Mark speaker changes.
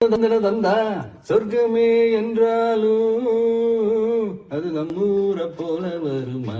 Speaker 1: தந்தா சொர்க்கமே என்றாலும் அது நம்மூரை போல வருமா